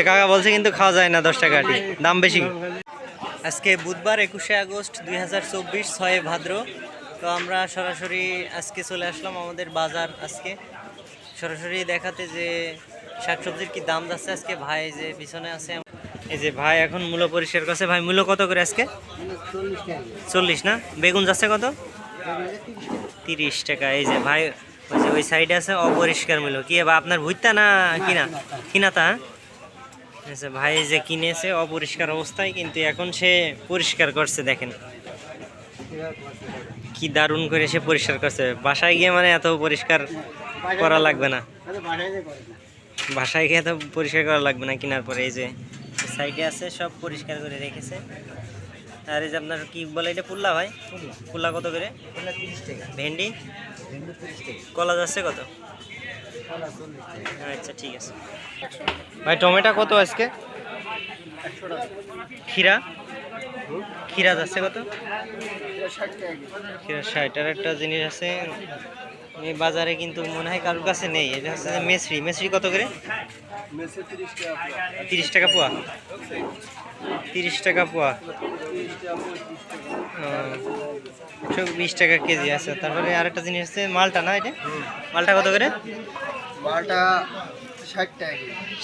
যে কাকা বলছে কিন্তু খাওয়া যায় না, দশ টাকাটি দাম বেশি। আজকে বুধবার একুশে আগস্ট দুই হাজার চব্বিশ, ছয় ভাদ্র। তো আমরা সরাসরি আজকে চলে আসলাম আমাদের বাজার আজকে। সরাসরি দেখাতে যে শাকসবজির কি দাম যাচ্ছে আজকে। ভাই যে পিছনে আছে, এই যে ভাই এখন মূল্য পরিষ্কার করছে। ভাই মূল্য কত করে আজকে? চল্লিশ না? বেগুন যাচ্ছে কত? তিরিশ টাকা। এই যে ভাই, ওই সাইডে আছে অপরিষ্কার মূল্য কি আপনার ভুইতা না কিনা? কিনাতা হ্যাঁ? আচ্ছা ভাই যে কিনেছে অপরিষ্কার অবস্থায় কিন্তু এখন সে পরিষ্কার করছে দেখেন। কি দারুণ করে সে পরিষ্কার করছে। বাসায় গিয়ে মানে এত পরিষ্কার করা লাগবে না। বাসায় গিয়ে এত পরিষ্কার করা লাগবে না কেনার পরে এই যে সাইডে আছে সব পরিষ্কার করে রেখেছে। আর এই যে আপনার কি বলে এটা পুল্লা ভাই? পুল্লা। কত করে? ভেন্ডি? কলা যাচ্ছে কত? আচ্ছা ঠিক আছে। ভাই, টমেটো কত আজকে? খিরা খিরা যাচ্ছে কত? খিরা ষাট। আর একটা জিনিস আছে, এই বাজারে কিন্তু মনে হয় কারোর কাছে নেই। এটা হচ্ছে মেসরি। মেসরি কত করে? তিরিশ টাকা পোয়া। তিরিশ টাকা পোয়া। একশো বিশ টাকা কেজি। আছে তারপরে আরেকটা জিনিস আছে, মালটা না এটা? মালটা কত করে? মালটা ষাট টাকা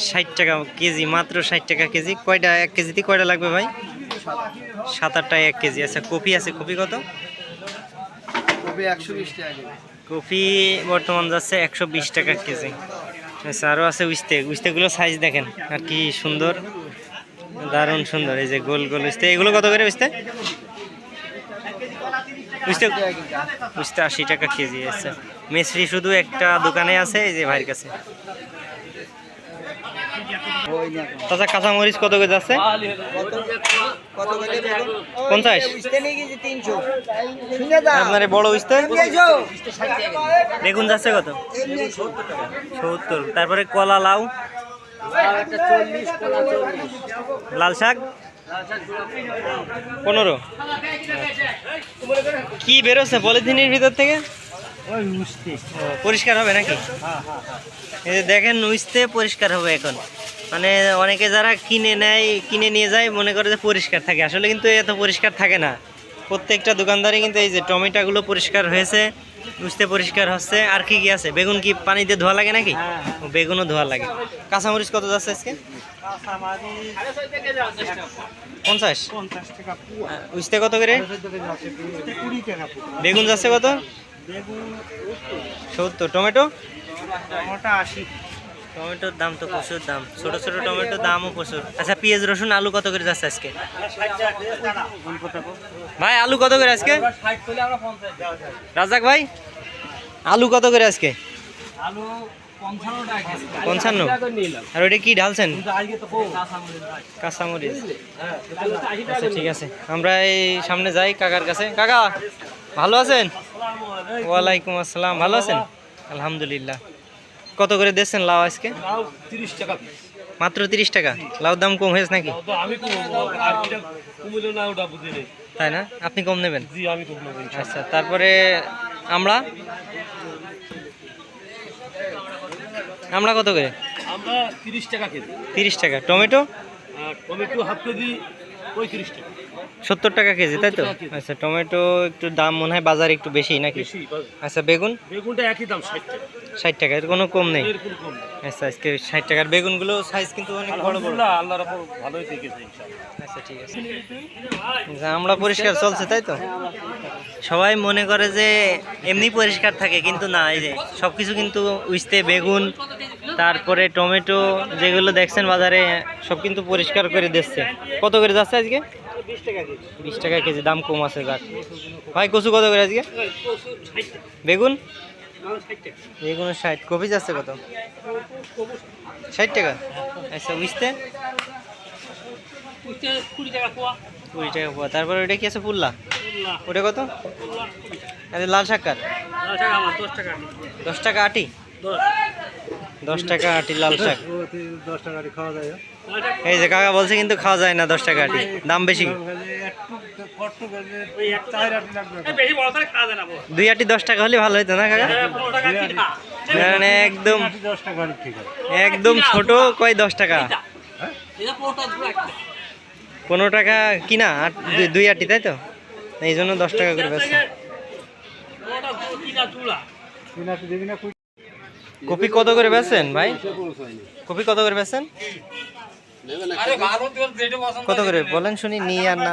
ষাট টাকা কেজি মাত্র ষাট টাকা কেজি। কয়টা এক কেজিতে কয়টা লাগবে ভাই? সাত। আটটায় এক কেজি। আচ্ছা কপি আছে? কপি কত? কপি একশো বিশ টাকা কপি বর্তমান যাচ্ছে একশো বিশ টাকা কেজি। আচ্ছা আরও আছে উস্তে। উস্তেগুলো সাইজ দেখেন আর কি সুন্দর দারুণ সুন্দর। এই যে গোল গোল উস্তে। এগুলো কত করে উস্তে? উস্তে উস্তে আশি টাকা কেজি আচ্ছা মিশ্রি শুধু একটা দোকানে আছে, এই যে ভাইয়ের কাছে। তাছাড়া কাঁচামরিচ কত করে যাচ্ছে পঞ্চাশ। বুঝতে আপনার বড় উস্তে বেগুন যাচ্ছে কত? সত্তর। তারপরে কলা, লাউ? লাল শাক? পনেরো। কি বেরোচ্ছে পলিথিনের ভিতর থেকে? পরিষ্কার হবে নাকি? এই দেখেন নুইসতে পরিষ্কার হবে এখন। মানে অনেকে যারা কিনে নেয়, কিনে নিয়ে যায়, মনে করে যে পরিষ্কার থাকে। আসলে কিন্তু এত পরিষ্কার থাকে না। প্রত্যেকটা দোকানদারই কিন্তু এই যে টমেটোগুলো পরিষ্কার হয়েছে। নুইসতে পরিষ্কার হচ্ছে। আর কি কি আছে? বেগুন কি পানি দিয়ে ধোয়া লাগে নাকি? ও, বেগুনও ধোয়া লাগে। কাঁচামরিচ কত যাচ্ছে আজকে? পঞ্চাশ? পঞ্চাশ টাকা কত করে? বেগুন যাচ্ছে কত? বেগুন সত্তর। টমেটো? টমেটো আশি। টমেটোর দাম তো প্রচুর দাম। ছোট ছোট টমেটোর দামও প্রচুর। আচ্ছা পেঁয়াজ, রসুন, আলু কত করে যাচ্ছে আজকে? ভাই, আলু কত করে আজকে? রাজাক ভাই, আলু কত করে আজকে? পঞ্চান্ন। আর ওটা কি, ঢালছেন? কাঁচামরিচ। আচ্ছা ঠিক আছে। আমরা এই সামনে যাই কাকার কাছে। কাকা, ভালো আছেন? ওয়ালাইকুম আসসালাম। ভালো আছেন? আলহামদুলিল্লাহ। কত করে দিচ্ছেন লাউ আজকে? মাত্র তিরিশ টাকা? লাউ দাম কম হয়েছে নাকি? তাই না? আপনি কম নেবেন? আচ্ছা তারপরে আমরা? আমরা কত করে? আমরা তিরিশ টাকা কেজি। তিরিশ টাকা। টমেটো? হাফ কেজি পঁয়ত্রিশ টাকা। সত্তর টাকা কেজি তাই তো? 70 টাকা কেজি। আচ্ছা টমেটো একটু দাম মনে হয় বাজারে একটু বেশি নাকি? আচ্ছা বেগুন? বেগুনটা একই দাম ষাট টাকা। ষাট টাকা এর কোনো কম নেই। আচ্ছা আজকে ষাট টাকার বেগুনগুলো সাইজ কিন্তু অনেক বড় বড়। আল্লাহর উপর ভালোই আচ্ছা ঠিক আছে। আমরা পরিষ্কার চলছে তাই তো? সবাই মনে করে যে এমনি পরিষ্কার থাকে কিন্তু না এই যে সব কিছু কিন্তু উইস্তে বেগুন তারপরে টমেটো যেগুলো দেখছেন বাজারে সব কিন্তু পরিষ্কার করে দিচ্ছে। কত করে যাচ্ছে আজকে? বিশ টাকা কেজি। বিশ টাকা কেজি দাম কম আছে যাক। ভাই কচু কত করে আজকে? বেগুন? বেগুন ষাট কপি যাচ্ছে কত? ষাট টাকা? আচ্ছা বুঝতে কুড়ি টাকা পোয়া। তারপরে ওইটা কি আছে? পুল্লা? ওটা কত? আরে লাল শাকার দশ টাকা দশ টাকা আটি? দশ। দশ টাকা আটি লাল শাক। দশ টাকা খাওয়া যায় এই যে কাকা বলছে কিন্তু খাওয়া যায় না দশ টাকা আটি। দাম বেশি বেশি বড় করে খাওয়া যায় না দুই আটি দশ টাকা হলে ভালো হতো না, কাকা? মানে একদম একদম ছোট, কয় দশ টাকা? পনেরো টাকা কিনা? দুই- দুই আটি, তাই তো? এই জন্য দশ টাকা করে বেচছে। কপি কত করে বেচছেন, ভাই? কপি কত করে বেচছেন? কত করে? বলেন শুনি নিয়ে আর না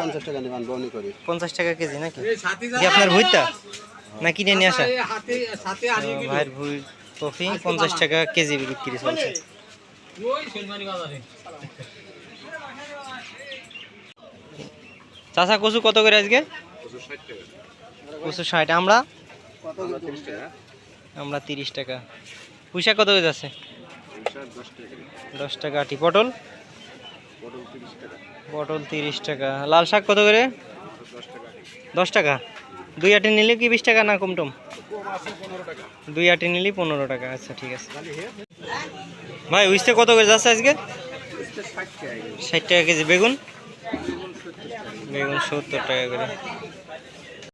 পঞ্চাশ টাকা নেবেন বনি করি। পঞ্চাশ টাকা কেজি নাকি? আপনার ভুইতা না কিনে নিয়ে আসা? ভাইয়ের ভুই কফি পঞ্চাশ টাকা কেজি বিক্রি চলছে। চাচা কচু কত করে আজকে? কচু ষাট আমরা? আমরা তিরিশ টাকা। পুঁইশা কত করে যাচ্ছে? দশ টাকা আটি। পটল? পটল তিরিশ টাকা। লাল শাক কত করে? দশ টাকা। দুই আটি নিলে কি বিশ টাকা না কম টম দুই আটি নিলে পনেরো টাকা। আচ্ছা ঠিক আছে। ভাই উইসটা কত করে যাচ্ছে আজকে? ষাট টাকা কেজি। বেগুন? বেগুন সত্তর টাকা করে।